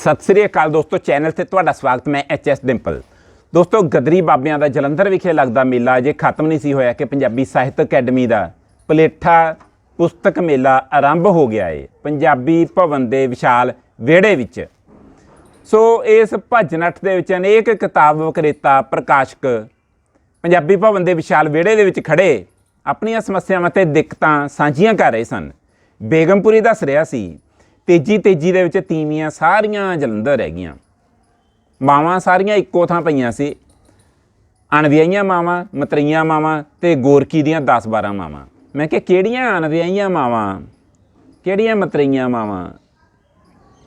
ਸਤਿ ਸ੍ਰੀ ਅਕਾਲ ਦੋਸਤੋ ਚੈਨਲ ਤੇ ਤੁਹਾਡਾ ਸਵਾਗਤ, ਮੈਂ ਐਚ ਐਸ ਡਿੰਪਲ ਦੋਸਤੋ, ਗਦਰੀ ਬਾਬਿਆਂ ਦਾ ਜਲੰਧਰ ਵਿਖੇ ਲੱਗਦਾ ਮੇਲਾ ਅਜੇ ਖਤਮ ਨਹੀਂ ਸੀ ਹੋਇਆ ਕਿ ਪੰਜਾਬੀ ਸਾਹਿਤ ਅਕੈਡਮੀ ਦਾ ਪਲੇਠਾ ਪੁਸਤਕ ਮੇਲਾ ਆਰੰਭ ਹੋ ਗਿਆ ਏ, ਪੰਜਾਬੀ ਭਵਨ ਦੇ ਵਿਸ਼ਾਲ ਵਿਹੜੇ ਵਿੱਚ। ਸੋ, ਇਸ ਭੱਜ ਦੇ ਵਿੱਚ ਅਨੇਕ ਕਿਤਾਬ ਵਿਕਰੇਤਾ, ਪ੍ਰਕਾਸ਼ਕ ਪੰਜਾਬੀ ਭਵਨ ਦੇ ਵਿਸ਼ਾਲ ਵਿਹੜੇ ਦੇ ਵਿੱਚ ਖੜੇ, ਆਪਣੀਆਂ ਸਮੱਸਿਆਵਾਂ ਤੇ ਦਿੱਕਤਾਂ ਸਾਂਝੀਆਂ ਕਰ ਰਹੇ ਸਨ। ਬੇਗਮਪੁਰੀ ਦੱਸ ਰਿਹਾ ਸੀ ਤੇਜੀ ਤੇਜੀ ਦੇ ਵਿੱਚ ਤੀਵੀਆਂ ਸਾਰੀਆਂ ਜਲੰਧਰ ਰਹਿ ਗਈਆਂ। ਮਾਵਾਂ ਸਾਰੀਆਂ ਇੱਕੋ ਥਾਂ ਪਈਆਂ ਸੀ। ਅਣਵਿਆਹੀਆਂ ਮਾਵਾਂ, ਮਤਰਈਆਂ ਮਾਵਾਂ ਤੇ ਗੋਰਕੀ ਦੀਆਂ 10-12 ਮਾਵਾਂ। ਮੈਂ ਕਿਹਾ, ਕਿਹੜੀਆਂ ਅਣਵਿਆਹੀਆਂ ਮਾਵਾਂ? ਕਿਹੜੀਆਂ ਮਤਰਈਆਂ ਮਾਵਾਂ?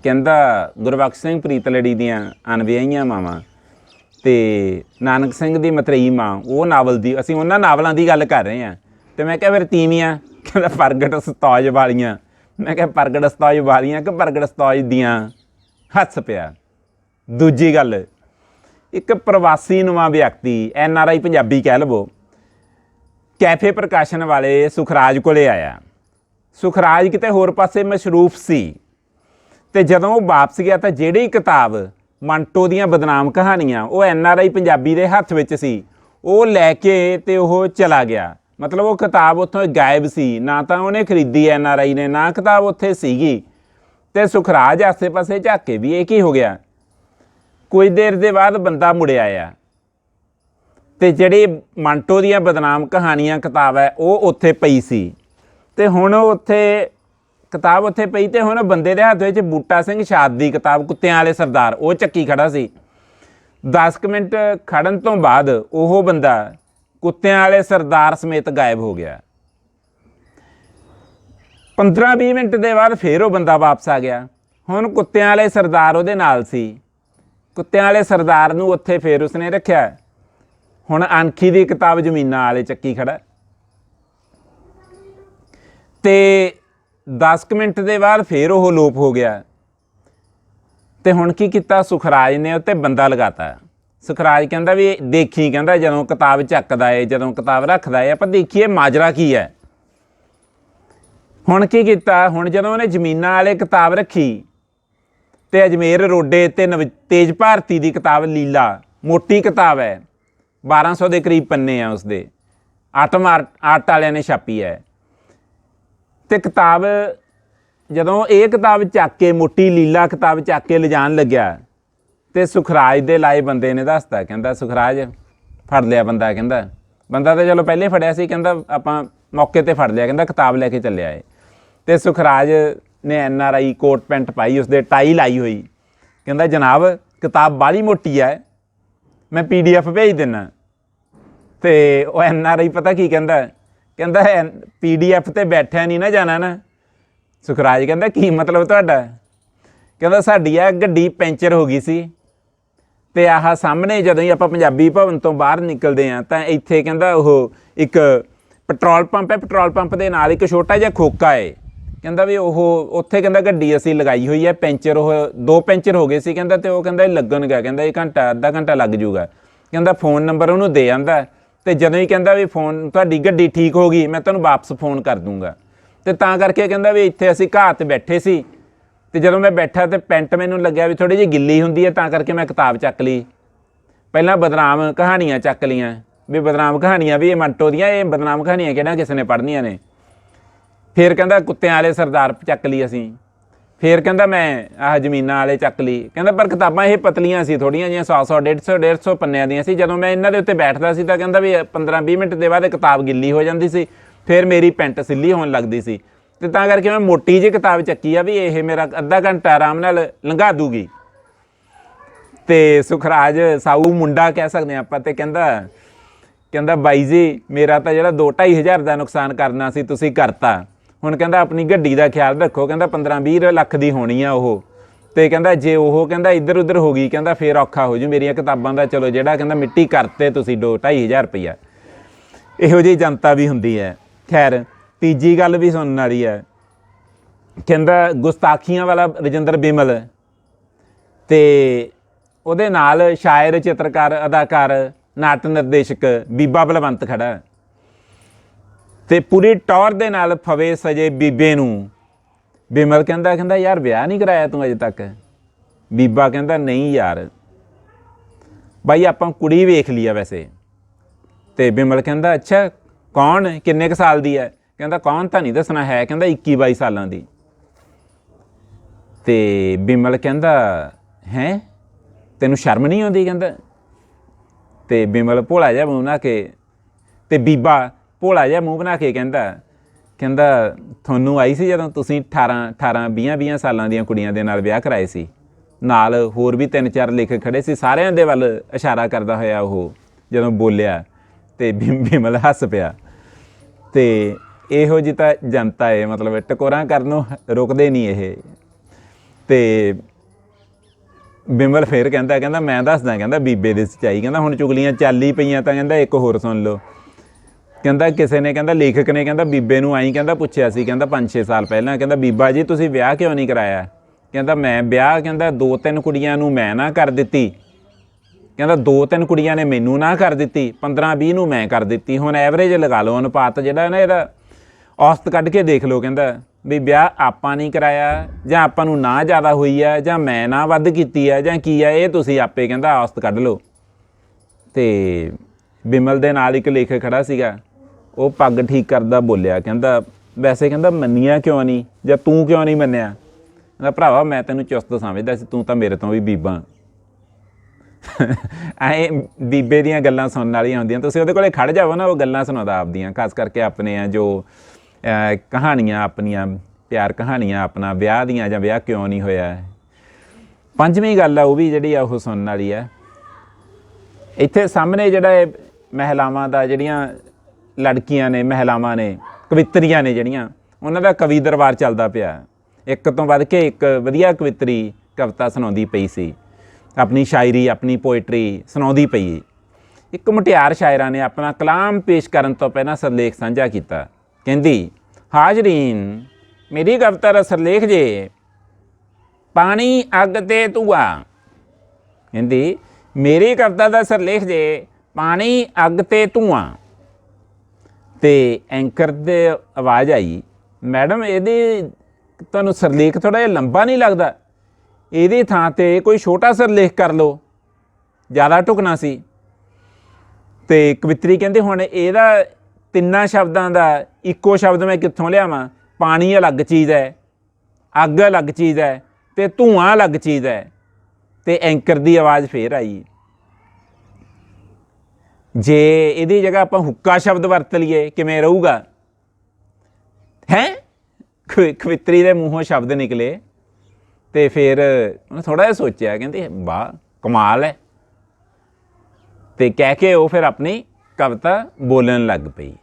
ਕਹਿੰਦਾ, ਗੁਰਬਖਸ਼ ਸਿੰਘ ਪ੍ਰੀਤਲੜੀ ਦੀਆਂ ਅਣਵਿਆਹੀਆਂ ਮਾਵਾਂ ਤੇ ਨਾਨਕ ਸਿੰਘ ਦੀ ਮਤਰੇਈ ਮਾਂ, ਉਹ ਨਾਵਲ ਦੀ, ਅਸੀਂ ਉਹਨਾਂ ਨਾਵਲਾਂ ਦੀ ਗੱਲ ਕਰ ਰਹੇ ਹਾਂ। ਤੇ ਮੈਂ ਕਿਹਾ, ਫਿਰ ਤੀਵੀਆਂ? ਕਹਿੰਦਾ, ਪ੍ਰਗਟ ਸਤਾਜ ਵਾਲੀਆਂ। ਮੈਂ ਕਿਹਾ ਪ੍ਰਗਟ ਸਤਾਜ ਵਾਲੀਆਂ ਕਿ ਪ੍ਰਗਟ ਸਤਾਜ ਦੀਆਂ? ਹੱਸ ਪਿਆ। ਦੂਜੀ ਗੱਲ, ਇੱਕ ਪ੍ਰਵਾਸੀ ਨਵਾਂ ਵਿਅਕਤੀ, ਐਨ ਆਰ ਆਈ ਪੰਜਾਬੀ ਕਹਿ ਲਵੋ, ਕੈਫੇ ਪ੍ਰਕਾਸ਼ਨ ਵਾਲੇ ਸੁਖਰਾਜ ਕੋਲੇ ਆਇਆ। ਸੁਖਰਾਜ ਕਿਤੇ ਹੋਰ ਪਾਸੇ ਮਸ਼ਰੂਫ ਸੀ ਤੇ ਜਦੋਂ ਉਹ ਵਾਪਸ ਗਿਆ ਤਾਂ ਜਿਹੜੀ ਕਿਤਾਬ ਮੰਟੋ ਦੀਆਂ ਬਦਨਾਮ ਕਹਾਣੀਆਂ, ਉਹ ਐਨ ਆਰ ਆਈ ਪੰਜਾਬੀ ਦੇ ਹੱਥ ਵਿੱਚ ਸੀ, ਉਹ ਲੈ ਕੇ ਤੇ ਉਹ ਚਲਾ ਗਿਆ। ਮਤਲਬ ਉਹ ਕਿਤਾਬ ਉੱਥੋਂ ਗਾਇਬ ਸੀ, ਨਾ ਤਾਂ ਉਹਨੇ ਖਰੀਦੀ ਐਨ ਆਰ ਆਈ ਨੇ, ਨਾ ਕਿਤਾਬ ਉੱਥੇ ਸੀਗੀ। ਤੇ ਸੁਖਰਾਜ ਆਸੇ-ਪਾਸੇ ਝਾਕੇ ਵੀ ਇਹ ਕੀ ਹੋ ਗਿਆ? ਕੁਝ ਦੇਰ ਦੇ ਬਾਅਦ ਬੰਦਾ ਮੁੜਿਆ ਆ ਤੇ ਜਿਹੜੀ ਮੰਟੋ ਦੀਆਂ ਬਦਨਾਮ ਕਹਾਣੀਆਂ ਕਿਤਾਬ ਹੈ, ਉਹ ਉੱਥੇ ਪਈ ਸੀ। ਤੇ ਹੁਣ ਉੱਥੇ, ਕਿਤਾਬ ਉੱਥੇ ਪਈ ਤੇ ਹੁਣ ਬੰਦੇ ਦੇ ਹੱਥ ਵਿੱਚ ਬੂਟਾ ਸਿੰਘ ਸ਼ਾਦ ਦੀ ਕਿਤਾਬ, ਕੁੱਤਿਆਂ ਵਾਲੇ ਸਰਦਾਰ, ਉਹ ਚੱਕੀ ਖੜਾ ਸੀ। 10 ਕੁ ਮਿੰਟ ਖੜਨ ਤੋਂ ਬਾਅਦ ਉਹ ਬੰਦਾ ਕੁੱਤਿਆਂ ਵਾਲੇ ਸਰਦਾਰ ਸਮੇਤ ਗਾਇਬ ਹੋ ਗਿਆ। 15-20 ਮਿੰਟ ਦੇ ਬਾਅਦ ਫੇਰ ਉਹ ਬੰਦਾ ਵਾਪਸ ਆ ਗਿਆ। ਹੁਣ ਕੁੱਤਿਆਂ ਵਾਲੇ ਸਰਦਾਰ ਉਹਦੇ ਨਾਲ ਸੀ। ਕੁੱਤਿਆਂ ਵਾਲੇ ਸਰਦਾਰ ਨੂੰ ਉੱਥੇ ਫੇਰ ਉਸਨੇ ਰੱਖਿਆ। ਹੁਣ ਅਣਖੀ ਦੀ ਕਿਤਾਬ ਜ਼ਮੀਨਾਂ ਵਾਲੇ ਚੱਕੀ ਖੜਾ। ਤੇ 10 ਕੁ ਮਿੰਟ ਦੇ ਬਾਅਦ ਫੇਰ ਉਹ ਲੋਪ ਹੋ ਗਿਆ। ਤੇ ਹੁਣ ਕੀ ਕੀਤਾ? ਸੁਖਰਾਜ ਨੇ ਉੱਤੇ ਬੰਦਾ ਲਗਾਤਾ। ਸੁਖਰਾਜ ਕਹਿੰਦਾ ਵੀ ਦੇਖੀ ਕਹਿੰਦਾ ਜਦੋਂ ਕਿਤਾਬ ਚੱਕਦਾ ਏ, ਜਦੋਂ ਕਿਤਾਬ ਰੱਖਦਾ ਏ, ਆਪਾਂ ਦੇਖੀਏ ਮਾਜਰਾ ਕੀ ਹੈ। ਹੁਣ ਕੀ ਕੀਤਾ? ਹੁਣ ਜਦੋਂ ਉਹਨੇ ਜ਼ਮੀਨਾਂ ਵਾਲੇ ਕਿਤਾਬ ਰੱਖੀ ਤੇ ਅਜਮੇਰ ਰੋਡੇ ਤੇ ਨਵ- ਤੇਜ ਭਾਰਤੀ ਦੀ ਕਿਤਾਬ ਲੀਲਾ, ਮੋਟੀ ਕਿਤਾਬ ਹੈ 1200 ਦੇ ਕਰੀਬ ਪੰਨੇ ਆ ਉਸਦੇ। ਆਟਮ ਆਰਟ ਆਰਟ ਵਾਲਿਆਂ ਨੇ ਛਾਪੀ ਹੈ। ਤੇ ਕਿਤਾਬ ਜਦੋਂ ਇਹ ਕਿਤਾਬ ਚੱਕ ਕੇ, ਮੋਟੀ ਲੀਲਾ ਕਿਤਾਬ ਚੱਕ ਕੇ ਲਿਜਾਣ ਲੱਗਿਆ ਤੇ ਸੁਖਰਾਜ ਦੇ ਲਾਏ ਬੰਦੇ ਨੇ ਦੱਸਤਾ, ਕਹਿੰਦਾ, ਸੁਖਰਾਜ, ਫੜ ਲਿਆ ਬੰਦਾ, ਕਹਿੰਦਾ। ਬੰਦਾ ਤਾਂ ਚਲੋ ਪਹਿਲੇ ਫੜਿਆ ਸੀ, ਕਹਿੰਦਾ, ਆਪਾਂ ਮੌਕੇ ਤੇ ਫੜ ਲਿਆ, ਕਹਿੰਦਾ, ਕਿਤਾਬ ਲੈ ਕੇ ਚੱਲਿਆ ਏ। ਤੇ ਸੁਖਰਾਜ ਨੇ N R I coat pant ਪਾਈ, ਉਸਦੇ ਟਾਈ ਲਾਈ ਹੋਈ। ਕਹਿੰਦਾ, ਜਨਾਬ, ਕਿਤਾਬ ਬਾਲੀ ਮੋਟੀ ਹੈ ਮੈਂ ਪੀਡੀਐਫ ਭੇਜ ਦਿੰਨਾ। ਤੇ ਉਹ ਐਨ ਆਰ ਆਈ ਪਤਾ ਕੀ ਕਹਿੰਦਾ? ਕਹਿੰਦਾ ਪੀਡੀਐਫ ਤੇ ਬੈਠਿਆ ਨਹੀਂ ਨਾ ਜਾਣਾ ਨਾ। ਸੁਖਰਾਜ ਕਹਿੰਦਾ, ਕੀ ਮਤਲਬ ਤੁਹਾਡਾ? ਕਹਿੰਦਾ, ਸਾਡੀ ਆ ਗੱਡੀ ਪੈਂਚਰ ਹੋ ਗਈ ਸੀ। ਤੇ ਆਹ ਸਾਹਮਣੇ ਜਦੋਂ ਹੀ ਆਪਾਂ ਪੰਜਾਬੀ ਭਵਨ ਤੋਂ ਬਾਹਰ ਨਿਕਲਦੇ ਆ ਤਾਂ ਇੱਥੇ ਕਹਿੰਦਾ ਉਹ ਇੱਕ ਪੈਟਰੋਲ ਪੰਪ ਹੈ, ਪੈਟਰੋਲ ਪੰਪ ਦੇ ਨਾਲ ਇੱਕ ਛੋਟਾ ਜਿਹਾ ਖੋਕਾ ਹੈ। ਕਹਿੰਦਾ ਵੀ ਉਹ ਉੱਥੇ ਕਹਿੰਦਾ ਗੱਡੀ ਅਸੀਂ ਲਗਾਈ ਹੋਈ ਹੈ, ਪੈਂਚਰ ਉਹ ਦੋ ਪੈਂਚਰ ਹੋ ਗਏ ਸੀ ਕਹਿੰਦਾ ਤੇ ਉਹ ਕਹਿੰਦਾ ਇਹ ਲੱਗਣ ਗਿਆ ਕਹਿੰਦਾ ਇਹ ਘੰਟਾ, ਅੱਧਾ ਘੰਟਾ ਲੱਗ ਜਾਊਗਾ। ਕਹਿੰਦਾ ਫੋਨ ਨੰਬਰ ਉਹਨੂੰ ਦੇ ਆਂਦਾ ਤੇ ਜਦੋਂ ਹੀ ਕਹਿੰਦਾ ਵੀ ਫੋਨ ਤੁਹਾਡੀ ਗੱਡੀ ਠੀਕ ਹੋ ਗਈ, ਮੈਂ ਤੁਹਾਨੂੰ ਵਾਪਸ ਫੋਨ ਕਰ ਦੂੰਗਾ। ਤੇ ਤਾਂ ਕਰਕੇ ਕਹਿੰਦਾ ਵੀ ਇੱਥੇ ਅਸੀਂ ਘਾਹ ਤੇ ਬੈਠੇ ਸੀ। ਤੇ ਜਦੋਂ ਮੈਂ ਬੈਠਾ ਤੇ ਪੈਂਟ ਮੈਨੂੰ ਲੱਗਿਆ ਵੀ ਥੋੜੀ ਜਿਹੀ ਗਿੱਲੀ ਹੁੰਦੀ ਹੈ, ਤਾਂ ਕਰਕੇ ਮੈਂ ਕਿਤਾਬ ਚੱਕ ਲਈ। ਪਹਿਲਾਂ ਬਦਨਾਮ ਕਹਾਣੀਆਂ ਚੱਕ ਲੀਆਂ ਵੀ ਬਦਨਾਮ ਕਹਾਣੀਆਂ ਵੀ ਇਹ ਮੰਟੋ ਦੀਆਂ, ਇਹ ਬਦਨਾਮ ਕਹਾਣੀਆਂ ਕਿਹੜਾ ਕਿਸੇ ਨੇ ਪੜ੍ਹਨੀਆਂ ਨੇ। ਫਿਰ ਕਹਿੰਦਾ ਕੁੱਤਿਆਂ ਵਾਲੇ ਸਰਦਾਰ ਚੱਕ ਲਈ ਅਸੀਂ। ਫਿਰ ਕਹਿੰਦਾ ਮੈਂ ਆਹ ਜ਼ਮੀਨਾਂ ਵਾਲੇ ਚੱਕ ਲਈ। ਕਹਿੰਦਾ ਪਰ ਕਿਤਾਬਾਂ ਇਹ ਪਤਲੀਆਂ ਸੀ ਥੋੜੀਆਂ ਜਿਹੀਆਂ 100 100 150 150 ਪੰਨਿਆਂ ਦੀਆਂ ਸੀ। ਜਦੋਂ ਮੈਂ ਇਹਨਾਂ ਦੇ ਉੱਤੇ ਬੈਠਦਾ ਸੀ ਤਾਂ ਕਹਿੰਦਾ ਵੀ 15 20 ਮਿੰਟ ਦੇ ਬਾਅਦ ਇਹ ਕਿਤਾਬ ਗਿੱਲੀ ਹੋ ਜਾਂਦੀ ਸੀ। ਫਿਰ ਮੇਰੀ ਪੈਂਟ ਸਿੱਲੀ ਹੋਣ ਲੱਗਦੀ ਸੀ। ਤੇ ਤਾਂ ਕਰਕੇ ਮੈਂ ਮੋਟੀ ਜਿਹੀ ਕਿਤਾਬ ਚੱਕੀ ਆ ਵੀ ਇਹ ਮੇਰਾ ਅੱਧਾ ਘੰਟਾ ਆਰਾਮ ਨਾਲ ਲੰਘਾ ਦੂਗੀ। ਤੇ ਸੁਖਰਾਜ ਸਾਊ ਮੁੰਡਾ ਕਹਿ ਸਕਦੇ ਹਾਂ ਆਪਾਂ ਤੇ ਕਹਿੰਦਾ ਕਹਿੰਦਾ ਬਾਈ ਜੀ, ਮੇਰਾ ਤਾਂ ਜਿਹੜਾ 2-2.5 ਹਜ਼ਾਰ ਦਾ ਨੁਕਸਾਨ ਕਰਨਾ ਸੀ, ਤੁਸੀਂ ਕਰਤਾ। ਹੁਣ ਕਹਿੰਦਾ ਆਪਣੀ ਗੱਡੀ ਦਾ ਖਿਆਲ ਰੱਖੋ, ਕਹਿੰਦਾ 15-20 ਲੱਖ ਦੀ ਹੋਣੀ ਆ ਉਹ। ਤੇ ਕਹਿੰਦਾ ਜੇ ਉਹ ਕਹਿੰਦਾ ਇੱਧਰ ਉੱਧਰ ਹੋ ਗਈ, ਕਹਿੰਦਾ ਫੇਰ ਔਖਾ ਹੋ ਜੂ ਮੇਰੀਆਂ ਕਿਤਾਬਾਂ ਦਾ, ਚਲੋ ਜਿਹੜਾ ਕਹਿੰਦਾ ਮਿੱਟੀ ਕਰਤੇ ਤੁਸੀਂ 2-2.5 ਹਜ਼ਾਰ ਰੁਪਈਆ। ਇਹੋ ਜਿਹੀ ਜਨਤਾ ਵੀ ਹੁੰਦੀ ਹੈ। ਖੈਰ ਤੀਜੀ ਗੱਲ ਵੀ ਸੁਣਨ ਵਾਲੀ ਹੈ। ਕਹਿੰਦਾ ਗੁਸਤਾਖੀਆਂ ਵਾਲਾ ਰਜਿੰਦਰ ਬਿਮਲ ਤੇ ਉਹਦੇ ਨਾਲ ਸ਼ਾਇਰ, ਚਿੱਤਰਕਾਰ, ਅਦਾਕਾਰ ਨਾਟਕ ਨਿਰਦੇਸ਼ਕ ਬੀਬਾ ਬਲਵੰਤ ਖੜਾ ਹੈ। ਤੇ ਪੂਰੀ ਟੌਰ ਦੇ ਨਾਲ ਫਵੇ ਸਜੇ ਬੀਬੇ ਨੂੰ। ਬਿਮਲ ਕਹਿੰਦਾ ਕਹਿੰਦਾ, ਯਾਰ ਵਿਆਹ ਨਹੀਂ ਕਰਾਇਆ ਤੂੰ ਅਜੇ ਤੱਕ? ਬੀਬਾ ਕਹਿੰਦਾ, ਨਹੀਂ ਯਾਰ। ਬਾਈ ਆਪਾਂ ਕੁੜੀ ਵੇਖ ਲਈ ਆ ਵੈਸੇ। ਤੇ ਬਿਮਲ ਕਹਿੰਦਾ, ਅੱਛਾ, ਕੌਣ? ਕਿੰਨੇ ਕ ਸਾਲ ਦੀ ਹੈ? ਕਹਿੰਦਾ, ਕੌਣ ਤਾਂ ਨਹੀਂ ਦੱਸਣਾ ਹੈ? ਕਹਿੰਦਾ 21 22 ਸਾਲਾਂ ਦੀ। ਤੇ ਬਿਮਲ ਕਹਿੰਦਾ, ਹੈ? ਤੈਨੂੰ ਸ਼ਰਮ ਨਹੀਂ ਆਉਂਦੀ? ਕਹਿੰਦਾ। ਤੇ ਬਿਮਲ ਭੋਲਾ ਜਿਹਾ ਮੂੰਹ ਬਣਾ ਕੇ, ਤੇ ਬੀਬਾ ਭੋਲਾ ਜਿਹਾ ਮੂੰਹ ਬਣਾ ਕੇ ਕਹਿੰਦਾ ਕਹਿੰਦਾ, ਤੁਹਾਨੂੰ ਆਈ ਸੀ ਜਦੋਂ ਤੁਸੀਂ 18 18 20 20 ਸਾਲਾਂ ਦੀਆਂ ਕੁੜੀਆਂ ਦੇ ਨਾਲ ਵਿਆਹ ਕਰਾਏ ਸੀ? ਨਾਲ ਹੋਰ ਵੀ ਤਿੰਨ ਚਾਰ ਲੇਖ ਖੜੇ ਸੀ, ਸਾਰਿਆਂ ਦੇ ਵੱਲ ਇਸ਼ਾਰਾ ਕਰਦਾ ਹੋਇਆ ਉਹ, ਜਦੋਂ ਬੋਲਿਆ। ਤੇ ਬਿਮ- ਬਿਮਲ ਹੱਸ ਪਿਆ। ਤੇ ਇਹੋ ਜਿਹੀ ਤਾਂ ਜਨਤਾ ਹੈ ਮਤਲਬ ਟਕੋਰਾਂ ਕਰਨ ਨੂੰ ਰੁਕਦੇ ਨਹੀਂ ਇਹ। ਤੇ ਬਿਮਲ ਫੇਰ ਕਹਿੰਦਾ ਕਹਿੰਦਾ ਮੈਂ ਦੱਸਦਾ, ਕਹਿੰਦਾ ਬੀਬੇ ਦੀ ਸੱਚਾਈ, ਕਹਿੰਦਾ ਹੁਣ ਚੁਗਲੀਆਂ ਚੱਲ ਪਈਆਂ ਤਾਂ ਕਹਿੰਦਾ ਇੱਕ ਹੋਰ ਸੁਣ ਲਓ। ਕਹਿੰਦਾ ਕਿਸੇ ਨੇ, ਕਹਿੰਦਾ ਲੇਖਕ ਨੇ, ਕਹਿੰਦਾ ਬੀਬੇ ਨੂੰ ਆਈ ਕਹਿੰਦਾ ਪੁੱਛਿਆ ਸੀ, ਕਹਿੰਦਾ 5-6 ਸਾਲ ਪਹਿਲਾਂ, ਕਹਿੰਦਾ ਬੀਬਾ ਜੀ ਤੁਸੀਂ ਵਿਆਹ ਕਿਉਂ ਨਹੀਂ ਕਰਾਇਆ? ਕਹਿੰਦਾ ਮੈਂ ਵਿਆਹ, ਕਹਿੰਦਾ ਦੋ ਤਿੰਨ ਕੁੜੀਆਂ ਨੂੰ ਮੈਂ ਨਾ ਕਰ ਦਿੱਤੀ। ਕਹਿੰਦਾ ਦੋ ਤਿੰਨ ਕੁੜੀਆਂ ਨੇ ਮੈਨੂੰ ਨਾ ਕਰ ਦਿੱਤੀ 15-20 ਨੂੰ ਮੈਂ ਕਰ ਦਿੱਤੀ। ਹੁਣ ਐਵਰੇਜ ਲਗਾ ਲਓ ਅਨੁਪਾਤ ਜਿਹੜਾ ਨਾ ਇਹਦਾ ਔਸਤ ਕੱਢ ਕੇ ਦੇਖ ਲਓ ਕਹਿੰਦਾ, ਵੀ ਵਿਆਹ ਆਪਾਂ ਨਹੀਂ ਕਰਾਇਆ, ਜਾਂ ਆਪਾਂ ਨੂੰ ਨਾ ਜ਼ਿਆਦਾ ਹੋਈ ਆ, ਜਾਂ ਮੈਂ ਨਾ ਵੱਧ ਕੀਤੀ ਆ, ਜਾਂ ਕੀ ਆ, ਇਹ ਤੁਸੀਂ ਆਪੇ ਕਹਿੰਦਾ ਔਸਤ ਕੱਢ ਲਓ। ਤੇ ਬਿਮਲ ਦੇ ਨਾਲ ਇੱਕ ਲੇਖਕ ਖੜਾ ਸੀਗਾ, ਉਹ ਪੱਗ ਠੀਕ ਕਰਦਾ ਬੋਲਿਆ, ਕਹਿੰਦਾ, ਵੈਸੇ ਕਹਿੰਦਾ, ਮੰਨਿਆ ਕਿਉਂ ਨਹੀਂ, ਜਾਂ ਤੂੰ ਕਿਉਂ ਨਹੀਂ ਮੰਨਿਆ? ਕਹਿੰਦਾ, ਭਰਾਵਾ, ਮੈਂ ਤੈਨੂੰ ਚੁਸਤ ਸਮਝਦਾ ਸੀ, ਤੂੰ ਤਾਂ ਮੇਰੇ ਤੋਂ ਵੀ ਬੀਬਾ। ਐ ਬੀਬੇ ਦੀਆਂ ਗੱਲਾਂ ਸੁਣਨ ਵਾਲੀਆਂ ਹੁੰਦੀਆਂ, ਤੁਸੀਂ ਉਹਦੇ ਕੋਲੇ ਖੜ ਜਾਵੋ ਨਾ, ਉਹ ਗੱਲਾਂ ਸੁਣਾਉਂਦਾ ਆਪਦੀਆਂ, ਖਾਸ ਕਰਕੇ ਆਪਣੇ ਆ ਜੋ ਕਹਾਣੀਆਂ ਆਪਣੀਆਂ, ਪਿਆਰ ਕਹਾਣੀਆਂ ਆਪਣਾ, ਵਿਆਹ ਦੀਆਂ ਜਾਂ ਵਿਆਹ ਕਿਉਂ ਨਹੀਂ ਹੋਇਆ? ਪੰਜਵੀਂ ਗੱਲ ਆ, ਉਹ ਵੀ ਜਿਹੜੀ ਆ, ਉਹ ਸੁਣਨ ਵਾਲੀ ਆ। ਇੱਥੇ ਸਾਹਮਣੇ ਜਿਹੜਾ ਇਹ ਮਹਿਲਾਵਾਂ ਦਾ, ਜਿਹੜੀਆਂ ਲੜਕੀਆਂ ਨੇ, ਮਹਿਲਾਵਾਂ ਨੇ, ਕਵਿਤਰੀਆਂ ਨੇ ਜਿਹੜੀਆਂ, ਉਹਨਾਂ ਦਾ ਕਵੀ ਦਰਬਾਰ ਚੱਲਦਾ ਪਿਆ। ਇੱਕ ਤੋਂ ਵੱਧ ਕੇ ਇੱਕ ਵਧੀਆ ਕਵਿੱਤਰੀ ਕਵਿਤਾ ਸੁਣਾਉਂਦੀ ਪਈ ਸੀ। ਆਪਣੀ ਸ਼ਾਇਰੀ, ਆਪਣੀ ਪੋਇਟਰੀ ਸੁਣਾਉਂਦੀ ਪਈ। ਇੱਕ ਮੁਟਿਆਰ ਸ਼ਾਇਰਾਂ ਨੇ ਆਪਣਾ ਕਲਾਮ ਪੇਸ਼ ਕਰਨ ਤੋਂ ਪਹਿਲਾਂ ਸਰਲੇਖ ਸਾਂਝਾ ਕੀਤਾ। ਕਹਿੰਦੀ, ਹਾਜ਼ਰੀਨ, ਮੇਰੀ ਕਵਿਤਾ ਦਾ ਸਰਲੇਖ ਜੇ, ਪਾਣੀ ਅੱਗ ਤੇ ਧੂਆ। ਕਹਿੰਦੀ, ਮੇਰੀ ਕਵਿਤਾ ਦਾ ਸਰਲੇਖ ਜੇ, ਪਾਣੀ ਅੱਗ ਤੇ ਧੂਆਂ। ਤੇ ਐਂਕਰ ਦੇ ਆਵਾਜ਼ ਆਈ, ਮੈਡਮ, ਇਹਦੇ ਤੁਹਾਨੂੰ ਸਰਲੇਖ ਥੋੜਾ ਜਿਹਾ ਲੰਬਾ ਨਹੀਂ ਲੱਗਦਾ। ਇਹਦੀ ਥਾਂ ਤੇ ਕੋਈ ਛੋਟਾ ਸਰਲੇਖ ਕਰ ਲਓ। ਜ਼ਿਆਦਾ ਢੁਕਣਾ ਸੀ। ਤੇ ਕਵਿਤਰੀ ਕਹਿੰਦੇ, ਹੁਣ ਇਹਦਾ ਤਿੰਨਾਂ ਸ਼ਬਦਾਂ ਦਾ ਇੱਕੋ ਸ਼ਬਦ ਮੈਂ ਕਿੱਥੋਂ ਲਿਆਵਾਂ? ਪਾਣੀ ਅਲੱਗ ਚੀਜ਼ ਹੈ, ਅੱਗ ਅਲੱਗ ਚੀਜ਼ ਹੈ ਤੇ ਧੂਆਂ ਅਲੱਗ ਚੀਜ਼ ਹੈ। ਤੇ ਐਂਕਰ ਦੀ ਆਵਾਜ਼ ਫੇਰ ਆਈ। ਜੇ ਇਹਦੀ ਜਗ੍ਹਾ ਆਪਾਂ ਹੁੱਕਾ ਸ਼ਬਦ ਵਰਤ ਲਈਏ, ਕਿਵੇਂ ਰਹੂਗਾ? ਹੈ? ਕਵਿਤਰੀ ਦੇ ਮੂੰਹੋਂ ਸ਼ਬਦ ਨਿਕਲੇ ਤੇ ਫਿਰ ਉਹਨੇ ਥੋੜਾ ਜਿਹਾ ਸੋਚਿਆ, ਕਹਿੰਦੇ, ਵਾਹ, ਕਮਾਲ ਹੈ। ਤੇ ਕਹਿ ਕੇ ਉਹ ਫਿਰ ਆਪਣੀ ਕਵਿਤਾ ਬੋਲਣ ਲੱਗ ਪਈ।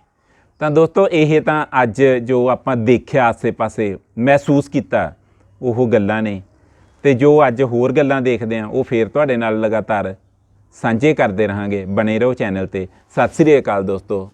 ਤਾਂ ਦੋਸਤੋ, ਇਹ ਤਾਂ ਅੱਜ ਜੋ ਆਪਾਂ ਦੇਖਿਆ ਆਸੇ-ਪਾਸੇ, ਮਹਿਸੂਸ ਕੀਤਾ, ਉਹ ਗੱਲਾਂ ਨੇ। ਤੇ ਜੋ ਅੱਜ ਹੋਰ ਗੱਲਾਂ ਦੇਖਦੇ ਆ ਉਹ ਫੇਰ ਤੁਹਾਡੇ ਨਾਲ ਲਗਾਤਾਰ ਸਾਂਝੇ ਕਰਦੇ ਰਹਾਂਗੇ। ਬਣੇ ਰਹੋ ਚੈਨਲ ਤੇ। ਸਤਿ ਸ੍ਰੀ ਅਕਾਲ ਦੋਸਤੋ।